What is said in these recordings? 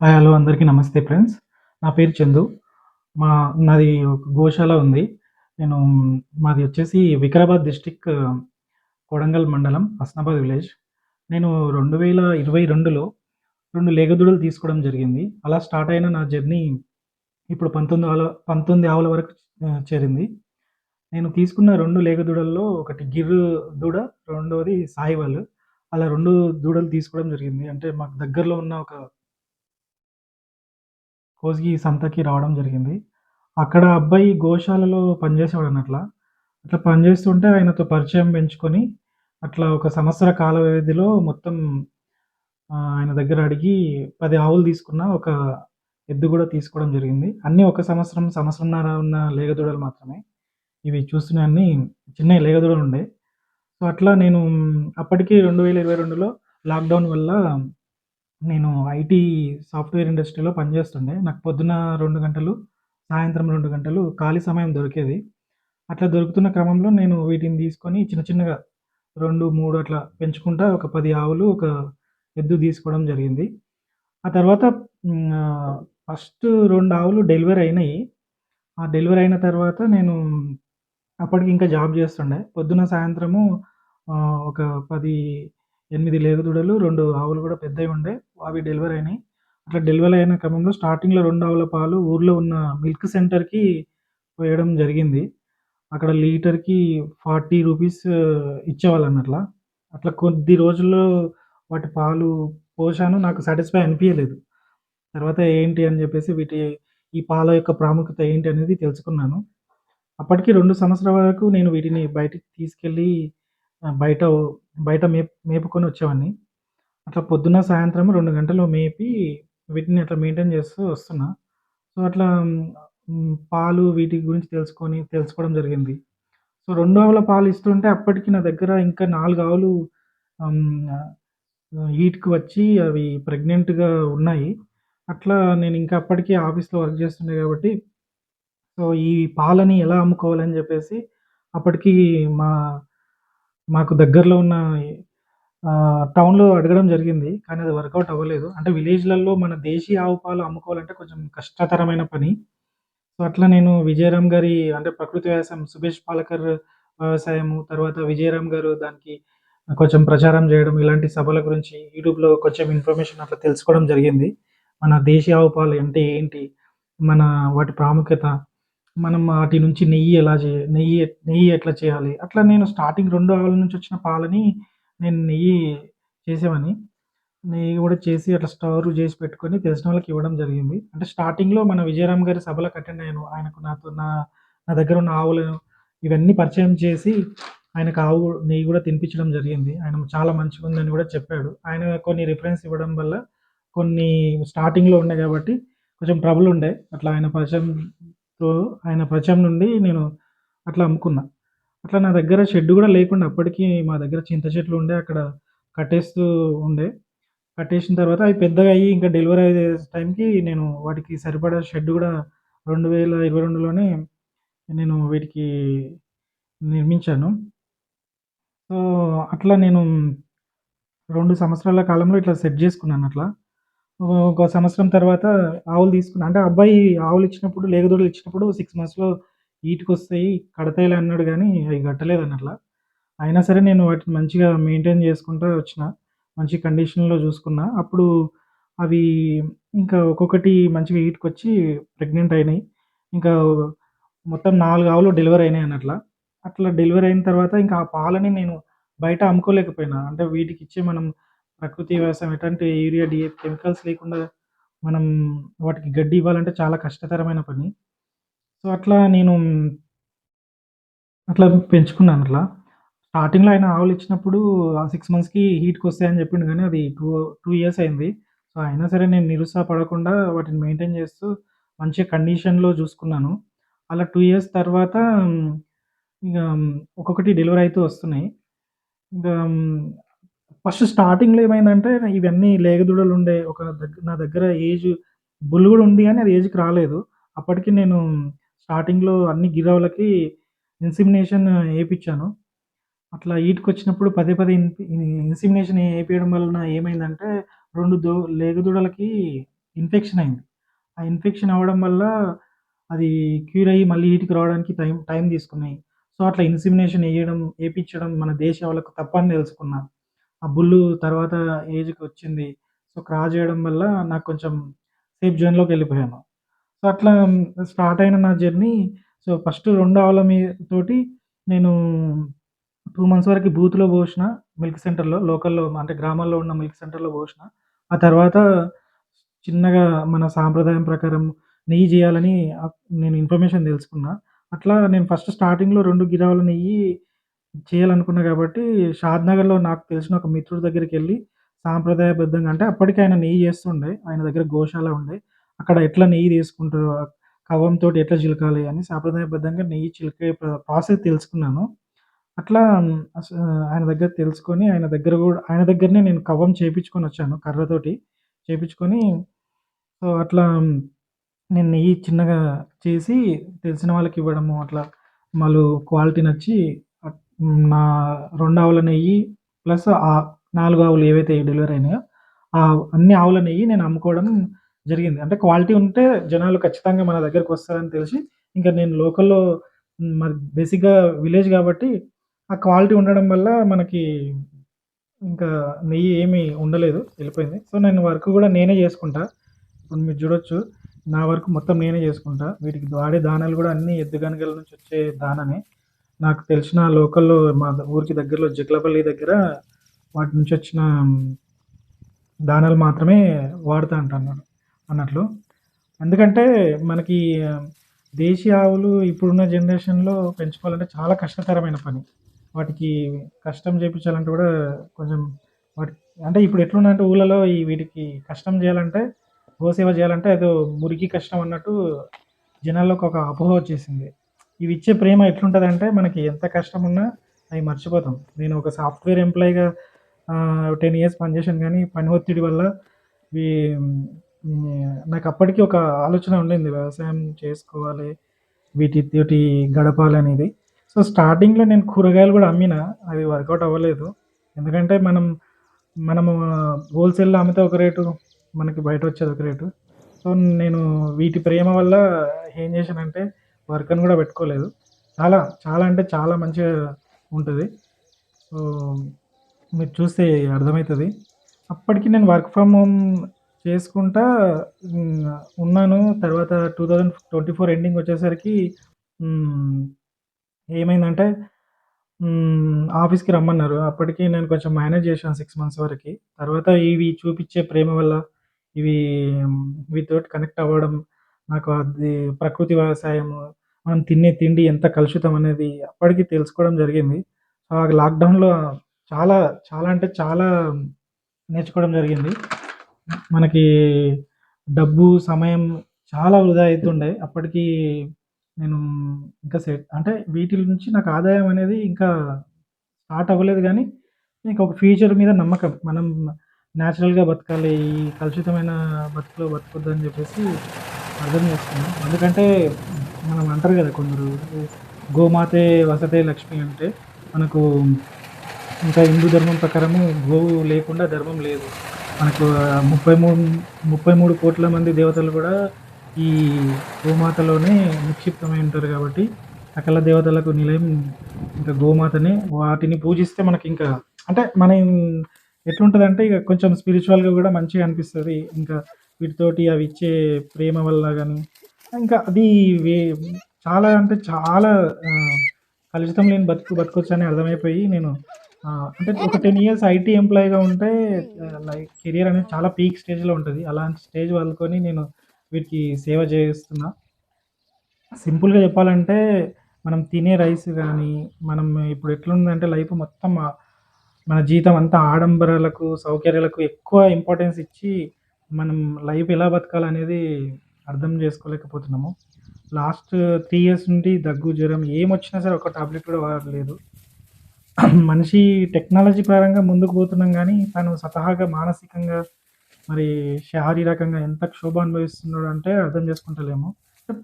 Hi! Hello! అందరికీ నమస్తే friends. నా పేరు చందు. మా నాది ఒక గోశాల ఉంది. నేను మాది వచ్చేసి వికారాబాద్ డిస్టిక్ కొడంగల్ మండలం హస్నాబాద్ విలేజ్. నేను 2022లో 2 లేగదూడలు తీసుకోవడం జరిగింది. అలా స్టార్ట్ అయిన నా జర్నీ ఇప్పుడు పంతొమ్మిది ఆవుల పంతొమ్మిది ఆవుల వరకు చేరింది. నేను తీసుకున్న రెండు లేగదూడల్లో ఒకటి గిర్ దూడ, రెండవది సాయివాల్ అలా రెండు దూడలు తీసుకోవడం జరిగింది. అంటే మాకు దగ్గరలో ఉన్న ఒక కోస్గి సంతకి రావడం జరిగింది. అక్కడ అబ్బాయి గోశాలలో పనిచేసేవాడన్నట్ల. అట్లా పనిచేస్తుంటే ఆయనతో పరిచయం పెంచుకొని, అట్లా ఒక సంవత్సర కాల వ్యవధిలో మొత్తం ఆయన దగ్గర అడిగి పది ఆవులు తీసుకున్న. ఒక ఎద్దు కూడా తీసుకోవడం జరిగింది. అన్నీ ఒక సంవత్సరం, సంవత్సరంన్నర ఉన్న లేగదూడలు మాత్రమే. ఇవి చూస్తున్న అన్ని చిన్న లేగదూడలు ఉండే సో, అట్లా నేను అప్పటికి 2022లో లాక్‌డౌన్ వల్ల నేను ఐటీ సాఫ్ట్‌వేర్ ఇండస్ట్రీలో పనిచేస్తుండే. నాకు పొద్దున 2 గంటలు, సాయంత్రం 2 గంటలు ఖాళీ సమయం దొరికేది. అట్లా దొరుకుతున్న క్రమంలో నేను వీటిని తీసుకొని చిన్న చిన్నగా 2, 3 అట్లా పెంచుకుంటా ఒక 10 ఆవులు, ఒక ఎద్దు తీసుకోవడం జరిగింది. ఆ తర్వాత హ్మ్, ఆహ్, ఫస్ట్ 2 ఆవులు డెలివరీ అయినయి. ఆ డెలివరీ అయిన తర్వాత నేను అప్పటికి ఇంకా జాబ్ చేస్తుండే. పొద్దున, సాయంత్రము ఆహ్, ఒక 10, ఎనిమిది లేగదూడలు, రెండు ఆవులు కూడా పెద్దవి ఉండే. అవి డెలివరీ అయినాయి అట్లా డెలివరీ అయిన క్రమంలో స్టార్టింగ్‌లో రెండు ఆవుల పాలు ఊర్లో ఉన్న మిల్క్ సెంటర్‌కి పోయడం జరిగింది. అక్కడ లీటర్‌కి 40 రూపీస్ ఇచ్చేవాళ్ళన్నట్ల. అట్లా కొద్ది రోజుల్లో వాటి పాలు పోశాను. నాకు సాటిస్ఫై అనిపించలేదు తర్వాత ఏంటి అని చెప్పేసి వీటి ఈ పాల యొక్క ప్రాముఖ్యత ఏంటి అనేది తెలుసుకున్నాను. అప్పటికి రెండు సంవత్సరాల వరకు నేను వీటిని బయటికి తీసుకెళ్ళి బయట బయట మే మేపుకొని వచ్చేవాడిని. అట్లా పొద్దున, సాయంత్రం రెండు గంటలు మేపి వీటిని అట్లా మెయింటైన్ చేస్తూ వస్తున్నా. సో, అట్లా పాలు వీటి గురించి తెలుసుకొని తెలుసుకోవడం జరిగింది. సో, రెండు ఆవుల పాలు ఇస్తుంటే అప్పటికి నా దగ్గర ఇంకా నాలుగు ఆవులు హీట్కి వచ్చి అవి ప్రెగ్నెంట్‌గా ఉన్నాయి. అట్లా నేను ఇంకా అప్పటికి ఆఫీస్‌లో వర్క్ చేస్తుండే కాబట్టి సో, ఈ పాలని ఎలా అమ్ముకోవాలని చెప్పేసి అప్పటికి మా మాకు దగ్గరలో ఉన్న టౌన్‌లో అడగడం జరిగింది. కానీ అది వర్కౌట్ అవ్వలేదు. అంటే విలేజ్‌లలో మన దేశీయ ఆవు పాలు అమ్ముకోవాలంటే కొంచెం కష్టతరమైన పని. సో, అట్లా నేను విజయరామ్ గారి అంటే ప్రకృతి వ్యవసాయం సుభేష్ పాలకర్ వ్యవసాయము, తర్వాత విజయరామ్ గారు దానికి కొంచెం ప్రచారం జేయడం, ఇలాంటి సభల గురించి యూట్యూబ్‌లో కొంచెం ఇన్ఫర్మేషన్ అట్లా తెలుసుకోవడం జరిగింది. మన దేశీయ ఆవు పాలు అంటే ఏంటి? మన వాటి ప్రాముఖ్యత, మనం వాటి నుంచి నెయ్యి ఎలా జే నెయ్యి నెయ్యి ఎట్లా చేయాలి? అట్లా నేను స్టార్టింగ్ రెండు ఆవుల నుంచి వచ్చిన పాలని నేను నెయ్యి చేసేవాడిని. నెయ్యి కూడా చేసి అట్లా స్టోర్ చేసి పెట్టుకొని తెలిసిన వాళ్ళకి ఇవ్వడం జరిగింది. అంటే స్టార్టింగ్‌లో మన విజయరామ్ గారి సభలకు అటెండ్ అయ్యాను. ఆయనకు నాతో నా నా దగ్గర ఉన్న ఆవులను ఇవన్నీ పరిచయం చేసి ఆయనకు ఆవు నెయ్యి కూడా తినిపించడం జరిగింది. ఆయన చాలా మంచిగా ఉందని కూడా చెప్పాడు. ఆయన కొన్ని రిఫరెన్స్ ఇవ్వడం వల్ల కొన్ని స్టార్టింగ్‌లో ఉండే కాబట్టి కొంచెం ట్రబుల్ ఉండే. అట్లా ఆయన పరిచయం సో ఆయన పరిచయం నుండి నేను అట్లా అమ్ముకున్నా. అట్లా నా దగ్గర షెడ్ కూడా లేకుండే అప్పటికి మా దగ్గర చింత చెట్లు ఉండే అక్కడ కట్టేస్తూ ఉండే. కట్టేసిన తర్వాత అవి పెద్దగా అయ్యి ఇంకా డెలివరీ అయ్యే టైంకి నేను వాటికి సరిపడా షెడ్ గూడా 2022లోనే నేను వీటికి నిర్మించాను. సో, అట్లా నేను రెండు సంవత్సరాల కాలంలో ఇట్లా సెట్ చేసుకున్నాను అట్లా. ఒక సంవత్సరం తర్వాత ఆవులు తీసుకున్నా. అంటే అబ్బాయి ఆవులు ఇచ్చినప్పుడు లేగదూడలు ఇచ్చినప్పుడు 6 మంత్స్‌లో ఈటుకొస్తాయి, కడతాయిలే అన్నాడు గానీ అయి కట్టలేదన్నట్ల. అయినా సరే నేను వాటిని మంచిగా మెయింటైన్ చేసుకుంటా వచ్చిన. మంచి కండిషన్‌లో చూసుకున్నా. అప్పుడు అవి ఇంకా ఒక్కొక్కటి మంచిగా ఈటుకొచ్చి ప్రెగ్నెంట్ అయినాయి. ఇంకా మొత్తం 4 ఆవులు డెలివరీ అయినాయి అన్నట్ల. అట్లా డెలివరీ అయిన తర్వాత ఇంకా ఆ పాలని నేను బయట అమ్ముకోలేకపోయినా. అంటే వీటికిచ్చే మనం ప్రకృతి వ్యవసాయం ఎట్లాంటి యూరియా, డిఏపి కెమికల్స్ లేకుండా మనం వాటికి గడ్డి ఇవ్వాలంటే చాలా కష్టతరమైన పని. సో, అట్లా నేను అట్లా పెంచుకున్నాను అట్లా. స్టార్టింగ్‌లో ఆయన ఆవులు ఇచ్చినప్పుడు ఆ సిక్స్ మంత్స్‌కి హీట్‌కొస్తాయని చెప్పిండు కానీ అది టూ టూ ఇయర్స్ అయింది. సో, అయినా సరే నేను నిరుత్సాహపడకుండా వాటిని మెయింటైన్ చేస్తూ మంచిగా కండిషన్‌లో చూసుకున్నాను. అలా టూ ఇయర్స్ తర్వాత ఇక ఒక్కొక్కటి డెలివరీ అయితే వస్తున్నాయి. ఇంకా ఫస్ట్ స్టార్టింగ్‌లో ఏమైందంటే ఇవన్నీ లేగదూడలుండే ఒక దగ్గర నా దగ్గర ఏజ్ బుల్ గూడా ఉంది గానీ అది ఏజ్‌కి రాలేదు. అప్పటికి నేను స్టార్టింగ్‌లో అన్ని గిరావులకి ఇన్సిమినేషన్ ఏపిచ్చాను. అట్లా ఈటుకొచ్చినప్పుడు పదే పదే ఇన్ ఇన్సిమినేషన్ ఏపియడం వలన ఏమైందంటే 2 దో లేగదూడలకి ఇన్ఫెక్షన్ అయింది. ఆ ఇన్ఫెక్షన్ అవ్వడం వల్ల అది క్యూర్ అయ్యి మళ్ళీ ఈటికి రావడానికి టైం టైం తీసుకున్నాయి. సో, అట్లా ఇన్సిమినేషన్ వేయడం ఏపిచ్చడం మన దేశ వాళ్ళకు తప్పని తెలుసుకున్నాను ఆ బుల్లు తర్వాత ఏజ్కి వచ్చింది సో, క్రాస్ జేయడం వల్ల నాకు కొంచెం సేఫ్ జోన్లోకి వెళ్ళిపోయాను సో, అట్లా స్టార్ట్ అయిన నా జర్నీ సో, ఫస్ట్ 2 ఆవుల మీ తోటి నేను 2 మంత్స్ వరకు బూత్‌లో పోషిన మిల్క్ సెంటర్‌లో లోకల్‌లో అంటే గ్రామాల్లో ఉన్న మిల్క్ సెంటర్‌లో పోషిన. ఆ తర్వాత చిన్నగా మన సాంప్రదాయం ప్రకారం నెయ్యి జేయాలని ఆహ్, నేను ఇన్ఫర్మేషన్ తెలుసుకున్నా. అట్లా నేను ఫస్ట్ స్టార్టింగ్‌లో 2 గిరావుల నెయ్యి చేయాలనుకున్నా కాబట్టి షాద్‌నగర్‌లో నాకు తెలిసిన ఒక మిత్రుడి దగ్గరికెళ్ళి సాంప్రదాయబద్ధంగా అంటే అప్పటికి ఆయన నెయ్యి చేస్తుండే ఆయన దగ్గర గోశాల ఉండే. అక్కడ ఎట్లా నెయ్యి తీసుకుంటారో, కవ్వంతోటి ఎట్లా చిలకాలి అని సాంప్రదాయబద్ధంగా నెయ్యి చిలికే ప్ర ప్రాసెస్ తెలుసుకున్నాను. అట్లా అస ఆయన దగ్గర తెలుసుకొని ఆయన దగ్గర గూడా ఆయన దగ్గరనే నేను కవ్వం చేపిచ్చుకొనొచ్చాను కర్రతోటి. చేపించుకొని సో, అట్లా నేను నెయ్యి చిన్నగా చేసి తెలిసిన వాళ్ళకివ్వడము అట్లా వాళ్ళు క్వాలిటీ నచ్చి నా రెండు ఆవుల నెయ్యి ప్లస్ ఆ నాలుగు ఆవులు ఏవైతే డెలివరీ అయినాయో, ఆ అన్ని ఆవుల నెయ్యి నేను అమ్ముకోవడం జరిగింది. అంటే క్వాలిటీ ఉంటే జనాలు ఖచ్చితంగా మన దగ్గరకొస్తారని తెలిసి, ఇంకా నేను లోకల్‌లో మరి మాది బేసిక్‌గా విలేజ్ కాబట్టి ఆ క్వాలిటీ ఉండడం వల్ల మనకి ఇంకా నెయ్యి ఏమీ ఉండలేదు. వెళ్ళిపోయింది సో, నేను వర్క్ కూడా నేనే చేసుకుంటా ఇప్పుడు మీరు చూడొచ్చు నా వర్క్ మొత్తం నేనే చేసుకుంటా వీటికి వాడే దానాలు కూడా అన్నీ ఎద్దుగనగల నుంచి వచ్చే దానానే. నాకు తెలిసిన లోకల్‌లో మా ఊరికి దగ్గరలో జగ్లపల్లి దగ్గర వాటి నుంచి వచ్చిన దానాలు మాత్రమే వాడుతా అంటన్నాను అన్నట్లు. ఎందుకంటే మనకి దేశీ ఆవులు ఇప్పుడున్న జనరేషన్‌లో పెంచుకోవాలంటే చాలా కష్టతరమైన పని. వాటికి కష్టం చేపించాలంటే కూడా కొంచెం వాటి అంటే ఇప్పుడు ఎట్లుందంటే ఊళ్ళలో ఈ వీటికి కష్టం చేయాలంటే గోసేవ చేయాలంటే ఏదో మురికి కష్టం అన్నట్టు జనాల్లోకి ఒక అపోహ వచ్చేసింది. ఇవి ఇచ్చే ప్రేమ ఎట్లుంటుందంటే మనకి ఎంత కష్టమున్నా అవి మర్చిపోతాం. నేను ఒక సాఫ్ట్‌వేర్ ఎంప్లాయీగా టెన్ ఇయర్స్ పనిచేశాను కానీ పని ఒత్తిడి వల్ల వీ నాకు నాకప్పటికి ఒక ఆలోచన ఉండింది. వ్యవసాయం చేసుకోవాలి. వీటి గడపాలి అనేది సో, స్టార్టింగ్‌లో నేను కూరగాయలు కూడా అమ్మినా. అవి వర్కౌట్ అవ్వలేదు. ఎందుకంటే మనం మనము హోల్‌సేల్‌లో అమ్మితే ఒక రేటు, మనకి బయట వచ్చేది ఒక రేటు. సో, నేను వీటి ప్రేమ వల్ల ఏం చేశానంటే వర్క్ అని కూడా పెట్టుకోలేదు. చాలా, చాలా అంటే చాలా మంచిగా ఉంటుంది సో, మీరు చూస్తే అర్థమవుతుంది అప్పటికి నేను వర్క్ ఫ్రమ్ హోమ్ చేసుకుంటా ఉన్నాను. తర్వాత 2024 ఎండింగ్ వచ్చేసరికి ఏమైందంటే ఆఫీస్‌కి రమ్మన్నారు. అప్పటికి నేను కొంచెం మేనేజ్ చేశాను సిక్స్ మంత్స్ వరకు తర్వాత ఇవి చూపించే ప్రేమ వల్ల ఇవి వీటితోటి కనెక్ట్ అవ్వడం, నాకు అది ప్రకృతి వ్యవసాయము, మనం తినే తిండి ఎంత కలుషితం అనేది అప్పటికి తెలుసుకోవడం జరిగింది. ఆ లాక్‌డౌన్‌లో చాలా, చాలా అంటే చాలా నేర్చుకోవడం జరిగింది. మనకి డబ్బు, సమయం చాలా వృధా అవుతుండే అప్పటికి నేను ఇంకా సెట్ అంటే వీటి నుంచి నాకు ఆదాయం అనేది ఇంకా స్టార్ట్ అవ్వలేదు కానీ ఇంకా ఒక ఫ్యూచర్ మీద నమ్మకం. మనం న్యాచురల్గా బతకాలి. ఈ కలుషితమైన బతుకులో అని చెప్పేసి అర్థం చేసుకున్నాం ఎందుకంటే మనం అంటారు కదా కొందరు గోమాతే వసతే లక్ష్మి అంటే మనకు ఇంకా హిందూ ధర్మం ప్రకారము గోవు లేకుండా ధర్మం లేదు. మనకు 33, 33 కోట్ల మంది దేవతలు కూడా ఈ గోమాతలోనే నిక్షిప్తమై ఉంటారు కాబట్టి సకల దేవతలకు నిలయం ఇంకా గోమాతనే. వాటిని పూజిస్తే మనకింకా అంటే మనం ఎట్లుంటుందంటే ఇక కొంచెం స్పిరిచువల్‌గా కూడా మంచిగా అనిపిస్తుంది ఇంకా వీటితోటి అవి ఇచ్చే ప్రేమ వల్ల కానీ ఇంకా అది వే చాలా అంటే చాలా కలుషితం లేని బతుకు బతుకొచ్చని అర్థమైపోయి నేను అంటే ఒక 10 ఇయర్స్ ఐటీ ఎంప్లాయీగా ఉంటే లైక్ కెరియర్ అనేది చాలా పీక్ స్టేజ్‌లో ఉంటుంది. అలాంటి స్టేజ్ వదులుకొని నేను వీటికి సేవ చేస్తున్నా. సింపుల్‌గా చెప్పాలంటే మనం తినే రైస్ కానీ మనం ఇప్పుడు ఎట్లుందంటే లైఫ్ మొత్తం మన జీవితం అంతా ఆడంబరాలకు, సౌకర్యాలకు ఎక్కువ ఇంపార్టెన్స్ ఇచ్చి, మనం లైఫ్ ఎలా బతకాలనేది అర్థం చేసుకోలేకపోతున్నాము లాస్ట్ త్రీ ఇయర్స్ నుండి దగ్గు, జ్వరం ఏమొచ్చినా సరే ఒక టాబ్లెట్ కూడా వాడలేదు. మనిషి టెక్నాలజీ పరంగా ముందుకు పోతున్నాం కానీ తను స్వతహాగా మానసికంగా, మరి శారీరకంగా ఎంత క్షోభ అనుభవిస్తున్నాడు అంటే అర్థం చేసుకుంటలేము.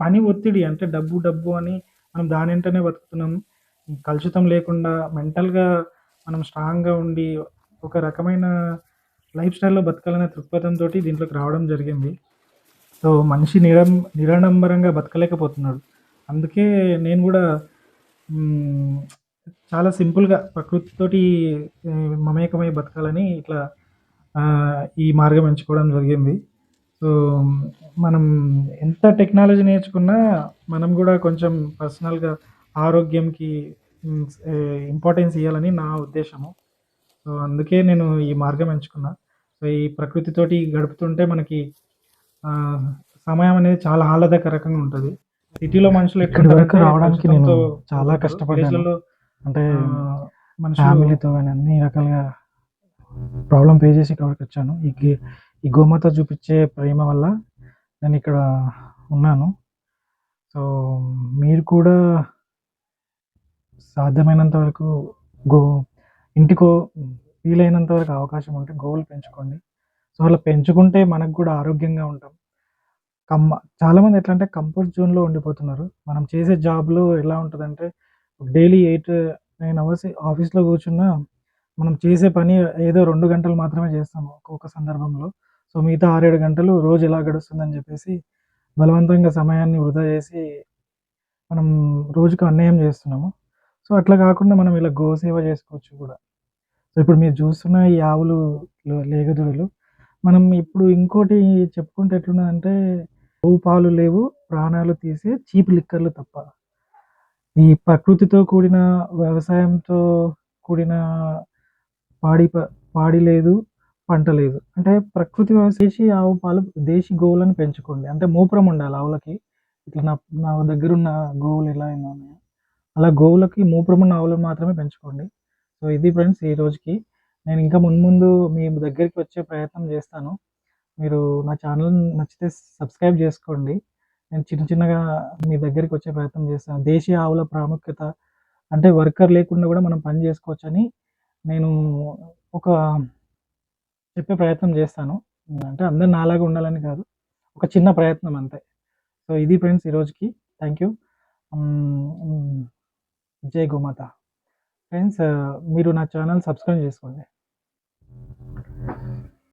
పని ఒత్తిడి అంటే డబ్బు, డబ్బు అని మనం దాని వెంటనే బతుకుతున్నాం. కలుషితం లేకుండా మెంటల్‌గా మనం స్ట్రాంగ్‌గా ఉండి, ఒక రకమైన లైఫ్ స్టైల్‌లో బతకాలనే దృక్పథంతో దీంట్లోకి రావడం జరిగింది. సో, మనిషి నిరం నిరాడంబరంగా బతకలేకపోతున్నాడు. అందుకే నేను కూడా చాలా సింపుల్‌గా ప్రకృతితోటి మమేకమై బతకాలని ఇట్లా ఈ మార్గం ఎంచుకోవడం జరిగింది. సో, మనం ఎంత టెక్నాలజీ నేర్చుకున్నా మనం కూడా కొంచెం పర్సనల్‌గా ఆరోగ్యంకి ఇంపార్టెన్స్ ఇవ్వాలని నా ఉద్దేశము. సో, అందుకే నేను ఈ మార్గం ఎంచుకున్నా. సో, ఈ ప్రకృతితోటి గడుపుతుంటే మనకి సమయం అనేది చాలా ఆహ్లాదకరంగా ఉంటది. సిటీలో మనుషులు ఇక్కడి వరకు రావడానికి నేను చాలా. కష్టపడ్డాను. అంటే మనుషులు ఫ్యామిలీతో గాని అన్ని రకాలుగా ప్రాబ్లమ్ ఫేస్ చేసి ఇక్కడి వరకొచ్చాను. ఈ గే ఈ గోమాత చూపిచ్చే ప్రేమ వల్ల నేనిక్కడ ఉన్నాను. సో, మీరు కూడా సాధ్యమైనంత వరకు గో ఇంటికో వీలైనంత వరకు అవకాశం ఉంటే గోవులు పెంచుకోండి. సో, అలా పెంచుకుంటే మనకు కూడా ఆరోగ్యంగా ఉంటాం. కమ్మ చాలామంది ఎట్లా అంటే కంఫర్ట్ జోన్‌లో ఉండిపోతున్నారు. మనం చేసే జాబ్‌లో ఎలా ఉంటుందంటే డైలీ 8, 9 అవర్స్ ఆఫీస్‌లో కూర్చున్నా మనం చేసే పని ఏదో రెండు గంటలు మాత్రమే చేస్తాము ఒక్కొక్క సందర్భంలో. సో, మిగతా 6, 7 గంటలు రోజు ఎలా గడుస్తుందని చెప్పేసి బలవంతంగా సమయాన్ని వృధా చేసి మనం రోజుకు అన్యాయం చేస్తున్నాము. సో, అట్లా కాకుండా మనం ఇలా గోసేవ చేసుకోవచ్చు కూడా. సో, ఇప్పుడు మీరు చూస్తున్న ఈ ఆవులు లేగదుడులు మనం ఇప్పుడు ఇంకోటి చెప్పుకుంటే ఎట్లున్నదంటే గోవు పాలు లేవు, ప్రాణాలు తీసే చీప్ లిక్కర్‌లు తప్ప. ఈ ప్రకృతితో కూడిన వ్యవసాయంతో కూడిన పాడి పాడి లేదు, పంట లేదు. అంటే ప్రకృతి దేశీ ఆవు పాలు, దేశీ గోవులను పెంచుకోండి. అంటే మూపురం ఉండాలి ఆవులకి. ఇట్లా నా నా దగ్గరున్న గోవులు ఎలా ఉన్నాయో అలా గోవులకి మూపురం ఉన్న ఆవులను మాత్రమే పెంచుకోండి. సో, ఇది ఫ్రెండ్స్ ఈ రోజుకి. నేను ఇంకా మున్ముందు మీ దగ్గరికి వచ్చే ప్రయత్నం చేస్తాను. మీరు నా ఛానల్ నచ్చితే సబ్స్క్రైబ్ చేసుకోండి. నేను చిన్న చిన్నగా మీ దగ్గరికి వచ్చే ప్రయత్నం చేస్తాను. దేశీయ ఆవుల ప్రాముఖ్యత అంటే వర్కర్ లేకుండా కూడా మనం పని చేసుకోవచ్చని నేను ఒక చెప్పే ప్రయత్నం చేస్తాను. అంటే అందరు నాలాగా ఉండాలని కాదు. ఒక చిన్న ప్రయత్నం అంతే. సో, ఇది ఫ్రెండ్స్ ఈ రోజుకి. యూ. జై గోమాత. ఫ్రెండ్స్ మీరు నా ఛానల్ సబ్స్క్రైబ్ చేసుకోండి.